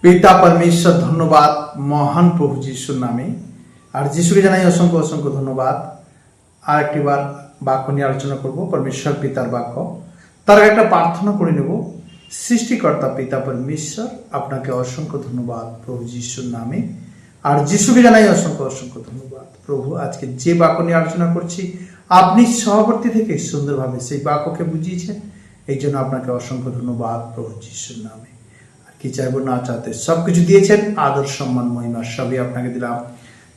পিতা পরমেশ্বর, ধন্যবাদ। মহান প্রভু যিশুর নামে। আর যিশুকে জানাই অসংখ্য অসংখ্য ধন্যবাদ। আর একটিবার বাক্য নিয়ে আলোচনা করব, পরমেশ্বর পিতার বাক্য। তার একটা প্রার্থনা করে নেব। সৃষ্টিকর্তা পিতা পরমেশ্বর, আপনাকে অসংখ্য ধন্যবাদ প্রভু যিশুর নামে। আর যিশুকে জানাই অসংখ্য অসংখ্য ধন্যবাদ প্রভু, আজকে যে বাক্য নিয়ে আলোচনা করছি, আপনি সভাপতি থেকে সুন্দরভাবে সেই বাক্যকে বুঝিয়েছেন। এই জন্য আপনাকে অসংখ্য ধন্যবাদ প্রভু যিশুর নামে। কি চাইব, না চাইতে। সব কিছু দিয়েছেন, আদর, সম্মান, মহিমা, সবই আপনাকে দিলাম।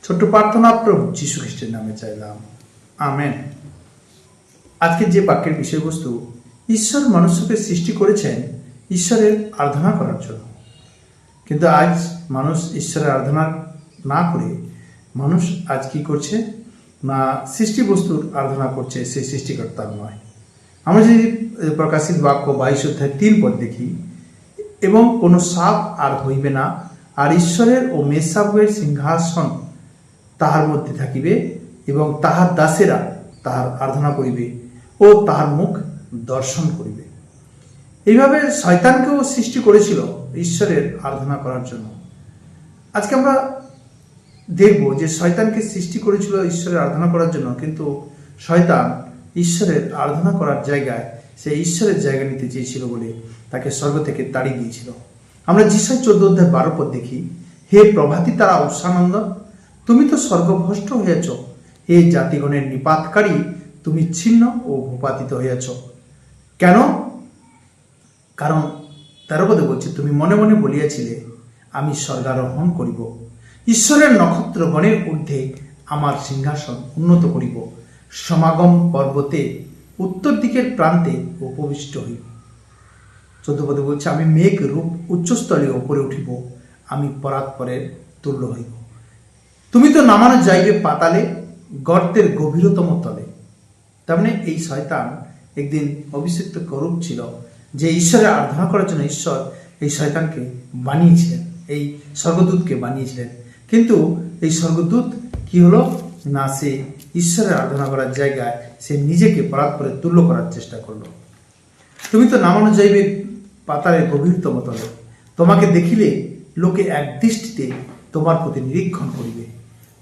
ছোট্ট প্রার্থনা, প্রভু যিশু খ্রিস্টের নামে চাইলাম। আমেন। আজকে যে বাক্যের বিষয়বস্তু, ঈশ্বর মানুষকে সৃষ্টি করেছেন ঈশ্বরের আরাধনা করার জন্য। কিন্তু আজ মানুষ ঈশ্বরের আরাধনা না করে, মানুষ আজ কি করছে? না সৃষ্টি বস্তুর আরাধনা করছে, সেই সৃষ্টিকর্তার নয়। আমরা যদি প্রকাশিত বাক্য বাইশ অধ্যায় তিন পদ দেখি এবং কোনো সাপ আর হইবে না, আর ঈশ্বরের ও মেসাবের সিংহাসন তাহার মধ্যে থাকিবে এবং তাহার দাসেরা তাহার আরাধনা করিবে ও তাহার মুখ দর্শন করিবে। এইভাবে শয়তানকেও সৃষ্টি করেছিল ঈশ্বরের আরাধনা করার জন্য। আজকে আমরা দেখব যে শয়তানকে সৃষ্টি করেছিল ঈশ্বরের আরাধনা করার জন্য, কিন্তু শয়তান ঈশ্বরের আরাধনা করার জায়গায় সে ঈশ্বরের জায়গা নিতে চেয়েছিল বলে তাকে স্বর্গ থেকে তাড়িয়ে দিয়েছিল। আমরা যিশাই চোদ্দ অধ্যায় বারো পদ দেখি, হে প্রভাতী তারা উৎসানন্দ তুমি তো স্বর্গভ্রষ্ট হইয়াছ। হে জাতিগণের নিপাতকারী, তুমি ছিন্ন ও ভূপাতিত হইয়াছ। কেন? কারণ তেরো পদে বলছে, তুমি মনে মনে বলিয়াছিলে, আমি স্বর্গারোহণ করিব। ঈশ্বরের নক্ষত্রগণের ঊর্ধ্বে আমার সিংহাসন উন্নত করিব। সমাগম পর্বতে উত্তর দিকের প্রান্তে উপবিষ্ট হইব চোদ্দ পদে বলছে, আমি মেঘ রূপ উচ্চস্থলে ওপরে উঠিব, আমি পরাৎপরের তুল্য হইব। তুমি তো নামানো যাইবে পাতালে, গর্তের গভীরতম তলে। তার মানে এই শয়তান একদিন অভিষিক্ত করুপ ছিল, যে ঈশ্বরের আরাধনা করার জন্য ঈশ্বর এই শয়তানকে বানিয়েছিলেন, এই স্বর্গদূতকে বানিয়েছিলেন। কিন্তু এই স্বর্গদূত কি হলো? না, সে ঈশ্বরের আরাধনা করার জায়গায় সে নিজেকে পরাৎপরে তুল্য করার চেষ্টা করল। তুমি তো নামানো যাইবে পাতারের গভীরতম তলে। তোমাকে দেখিলে লোকে এক দৃষ্টিতে তোমার প্রতি নিরীক্ষণ করিবে।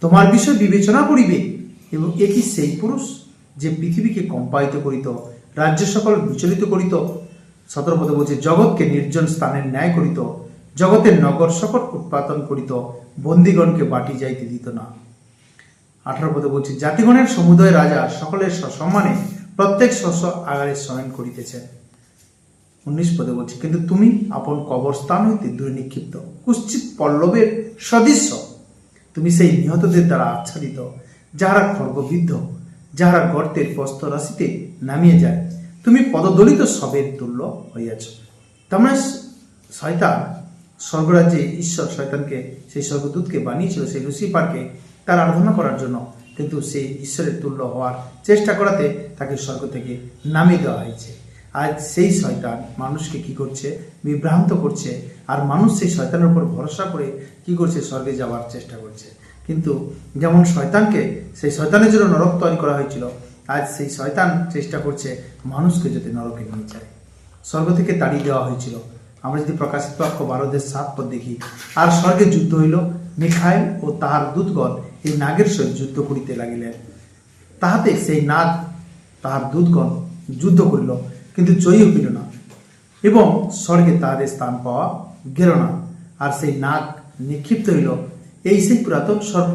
তোমার বিষয় বিবেচনা করিবে এবং একই সেই পুরুষ যে পৃথিবীকে কম্পায়িত করিত, রাজ্য সকল বিচলিত করিত, সতর্কতা বলছে জগৎকে নির্জন স্থানের ন্যায় করিত, জগতের নগর সকল উৎপাদন করিত, বন্দিগণকে বাটি যাইতে দিত না। আঠারো পদে বলছে, জাতিগণের সমুদয় রাজা সকলের সসম্মানে প্রত্যেক শস্য আগারে শয়ন করিতেছেন। উনিশ পদে বলছে, কিন্তু তুমি আপন কবরস্থান হইতে দূরে নিক্ষিপ্ত। কুশ্চিত পল্লবের সদৃশ্য। তুমি সেই নিহতদের দ্বারা আচ্ছাদিত, যাহারা খড়গবিদ্ধ যাহারা গর্তের প্রস্ত রাশিতে নামিয়ে যায়। তুমি পদদলিত সবের তুল্য হইয়াছ। তার মানে শয়তান স্বর্গরাজ্যে ঈশ্বর শয়তানকে, সেই স্বর্গদূতকে বানিয়েছিল, সেই লুসিফারকে তার আরাধনা করার জন্য। কিন্তু সেই ঈশ্বরের তুল্য হওয়ার চেষ্টা করাতে তাকে স্বর্গ থেকে নামিয়ে দেওয়া হয়েছে। আজ সেই শয়তান মানুষকে কি করছে? বিভ্রান্ত করছে। আর মানুষ সেই শয়তানের উপর ভরসা করে কি করছে? স্বর্গে যাওয়ার চেষ্টা করছে। কিন্তু যেমন শয়তানকে সেই শয়তানের জন্য নরক তৈরি করা হয়েছিল, আজ সেই শয়তান চেষ্টা করছে মানুষকে যাতে নরকে নিয়ে যায়। স্বর্গ থেকে তাড়িয়ে দেওয়া হয়েছিল। আমরা যদি প্রকাশিত বারোদের সাত পদ দেখি, আর স্বর্গে যুদ্ধ হইল মিখাইল ও তাহার দূতগণ এই নাগের সহিত যুদ্ধ করিতে লাগিলেন। তাহাতে সেই নাগ তাহার দুধগণ যুদ্ধ করিল, কিন্তু জয়ী হইল না এবং স্বর্গে তাহাদের স্থান পাওয়া গেল না। আর সেই নাগ নিক্ষিপ্ত হইল। এই সেই পুরাতন সর্প,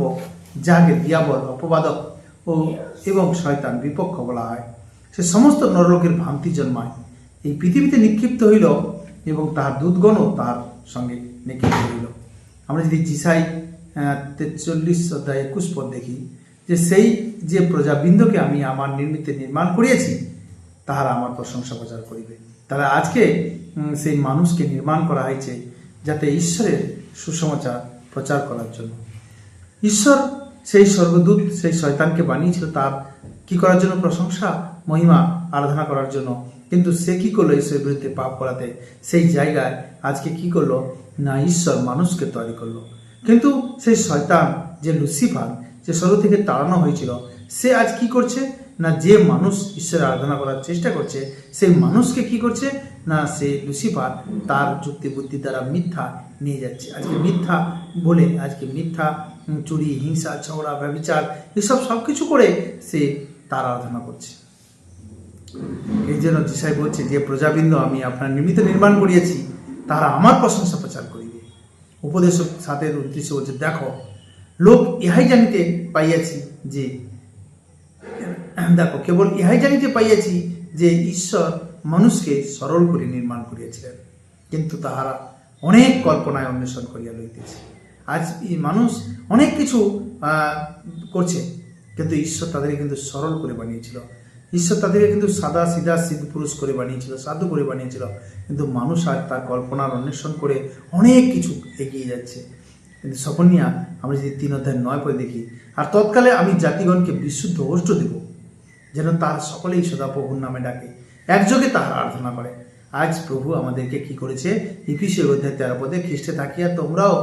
যাহাকে দিয়াবল, অপবাদক ও এবং শয়তান বিপক্ষ বলা হয়, সে সমস্ত নরলোকের ভ্রান্তি জন্মায়। এই পৃথিবীতে নিক্ষিপ্ত হইল এবং তাহার দুধগণও তাহার সঙ্গে নিক্ষিপ্ত হইল। আমরা যদি জিসাই তেচল্লিশ অধ্যায় একুশ পদ দেখি, যে সেই যে প্রজাবৃন্দকে আমি আমার নির্মিতে নির্মাণ করিয়েছি, তাহারা আমার প্রশংসা প্রচার করিবে। তাহলে আজকে সেই মানুষকে নির্মাণ করা হয়েছে যাতে ঈশ্বরের সুসমাচার প্রচার করার জন্য। ঈশ্বর সেই স্বর্গদূত, সেই শয়তানকে বানিয়েছিল, তার কি করার জন্য প্রশংসা? মহিমা আরাধনা করার জন্য। কিন্তু সে কি করল ঈশ্বরের বিরুদ্ধে পাপ করাতে? সেই জায়গায় আজকে কি করল? না, ঈশ্বর মানুষকে তৈরি করল। কিন্তু সেই শয়তান যে লুসিফার, যে স্বর্গ থেকে তাড়ানো হয়েছিল, সে আজ কি করছে? না যে মানুষ ঈশ্বরের আরাধনা করার চেষ্টা করছে, সেই মানুষকে কি করছে? না সে লুসিফার তার যুক্তি বুদ্ধি দ্বারা মিথ্যা নিয়ে যাচ্ছে। আজকে মিথ্যা বলে, আজকে মিথ্যা চুরি, হিংসা, ঝগড়া, ব্যবচার, এসব সব কিছু করে সে তার আরাধনা করছে। এই জন্য যিশাই বলছে, যে প্রজাবৃন্দ আমি আপনার নিমিত্ত নির্মাণ করিয়েছি, তারা আমার প্রশংসা প্রচার করিবে। উপদেশক সাথে উদ্দেশ্যে বলছে দেখো, লোক ইহাই জানিতে পাইয়াছি যে, দেখো, কেবল ইহাই জানিতে পাইয়াছি যে ঈশ্বর মানুষকে সরল করে নির্মাণ করিয়াছিলেন। কিন্তু তাহারা অনেক কল্পনায় অন্বেষণ করিয়া লইতেছে। আজ এই মানুষ অনেক কিছু করছে, কিন্তু ঈশ্বর তাদেরকে কিন্তু সরল করে বানিয়েছিল। ঈশ্বর তাদেরকে কিন্তু সাদা, সিধা সিদ্ধ পুরুষ করে বানিয়েছিল, সাধু করে বানিয়েছিল। কিন্তু মানুষ আর তার কল্পনার অন্বেষণ করে অনেক কিছু এগিয়ে যাচ্ছে। কিন্তু সপনিয়া আমরা যদি তিন অধ্যায় নয় পরে দেখি, আর তৎকালে আমি জাতিগণকে বিশুদ্ধ অষ্ট দেব, যেন তার সকলেই সদা প্রভুর নামে ডাকে। একযোগে তাহার আরাধনা করে। আজ প্রভু আমাদেরকে কি করেছে? ইপিসীয় অধ্যায় তেরো পদে, খ্রিস্টে থাকিয়া তোমরাও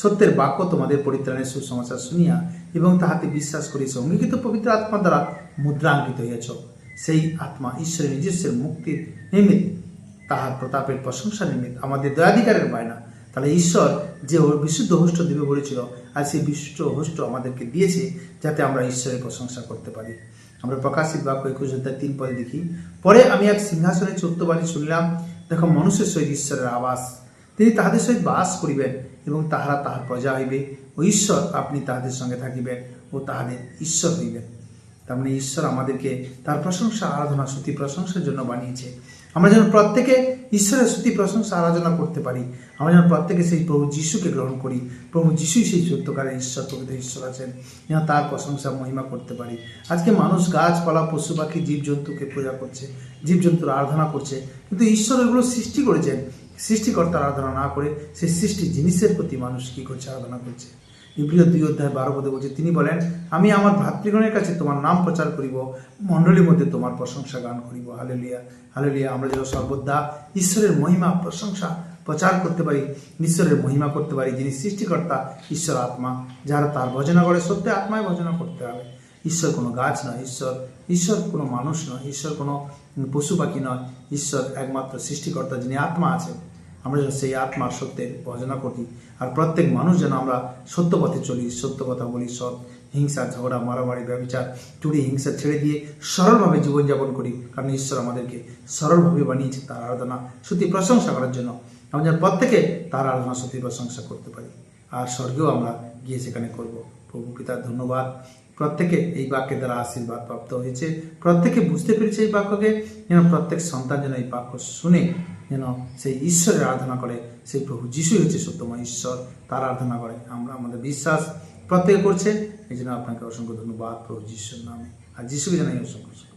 সত্যের বাক্য তোমাদের পরিত্রাণের সুসমাচার শুনিয়া এবং তাহাতে বিশ্বাস করিয়াছ, অঙ্গীকৃত পবিত্র আত্মা দ্বারা মুদ্রাঙ্কিত হইয়াছ। সেই আত্মা ঈশ্বরের নিজস্বের মুক্তির নিমিত্ত, তাহার প্রতাপের প্রশংসা নিমিত্ত, আমাদের দয়াধিকারের বায়না। তাহলে ঈশ্বর যে বিশুদ্ধ হোষ্ট দিবে বলেছিল, আর সেই বিশুদ্ধ হোষ্ট আমাদেরকে দিয়েছে যাতে আমরা ঈশ্বরের প্রশংসা করতে পারি। আমরা প্রকাশিত বাক্য একুশ অধ্যায় তিন পরে দেখি, পরে আমি এক সিংহাসনে চৌদ্দবারই শুনলাম, দেখো মানুষের সহিত ঈশ্বরের আবাস। তিনি তাহাদের সহিত বাস করিবেন এবং তাহারা তাহার প্রজা হইবে। ও ঈশ্বর, আপনি তাহাদের সঙ্গে থাকিবেন ও তাহাদের ঈশ্বর হইবেন। তার মানে ঈশ্বর আমাদেরকে তার প্রশংসা, আরাধনা, স্তুতি, প্রশংসার জন্য বানিয়েছে। আমরা যেন প্রত্যেকে ঈশ্বরের স্তুতি, প্রশংসা, আরাধনা করতে পারি। আমরা যেন প্রত্যেকে সেই প্রভু যিশুকে গ্রহণ করি। প্রভু যিশুই সেই সত্যকারের ঈশ্বর প্রকৃত ঈশ্বর আছেন। যেন তার প্রশংসা, মহিমা করতে পারি। আজকে মানুষ গাছপালা, পশু পাখি, জীবজন্তুকে পূজা করছে, জীবজন্তুর আরাধনা করছে। কিন্তু ঈশ্বর এগুলো সৃষ্টি করেছেন। সৃষ্টিকর্তার আরাধনা না করে সেই সৃষ্টি জিনিসের প্রতি মানুষ কী করছে, আরাধনা করছে? ইব্রিয় দুই অধ্যায় বারো পদে বলছে, তিনি বলেন, আমি আমার ভাতৃগণের কাছে তোমার নাম প্রচার করিব, মণ্ডলীর মধ্যে তোমার প্রশংসা গান করিব। হালেলিয়া হালেলিয়া, আমরা যেন সর্বদা ঈশ্বরের মহিমা, প্রশংসা প্রচার করতে পারি, ঈশ্বরের মহিমা করতে পারি, যিনি সৃষ্টিকর্তা, ঈশ্বর আত্মা, যারা তার ভজনা করে, সত্যি আত্মায় ভজনা করতে হবে। ঈশ্বর কোনো গাছ নয়, ঈশ্বর ঈশ্বর কোনো মানুষ নয়, ঈশ্বর কোনো পশু পাখি নয়, ঈশ্বর একমাত্র সৃষ্টিকর্তা, যিনি আত্মা আছেন। আমরা যেন সেই আত্মার সত্যের ভজনা করি আর প্রত্যেক মানুষ যেন আমরা সত্য পথে চলি সত্য কথা বলি, সৎ হিংসা, ঝগড়া, মারামারি ব্যবচার চুরি, হিংসা ছেড়ে দিয়ে সরলভাবে জীবনযাপন করি। কারণ ঈশ্বর আমাদেরকে সরলভাবে বানিয়েছে তার আরাধনা সত্যি প্রশংসা করার জন্য। আমরা যেন প্রত্যেকে তার আরাধনা সত্যি প্রশংসা করতে পারি। আর স্বর্গেও আমরা গিয়ে সেখানে করব। প্রভু পিতার ধন্যবাদ। প্রত্যেকে এই বাক্যের দ্বারা আশীর্বাদ প্রাপ্ত হয়েছে। প্রত্যেকে বুঝতে পেরেছে এই বাক্যকে, যেন প্রত্যেক সন্তান যেন এই বাক্য শুনে, যেন সেই ঈশ্বরের আরাধনা করে। সেই প্রভু যিশুই হয়েছে সত্যময় ঈশ্বর, তার আরাধনা করে। আমরা আমাদের বিশ্বাস প্রত্যেকে করছে। এই জন্য আপনাকে অসংখ্য ধন্যবাদ প্রভু যিশুর নামে। আর যিশুকে জানাই অসংখ্য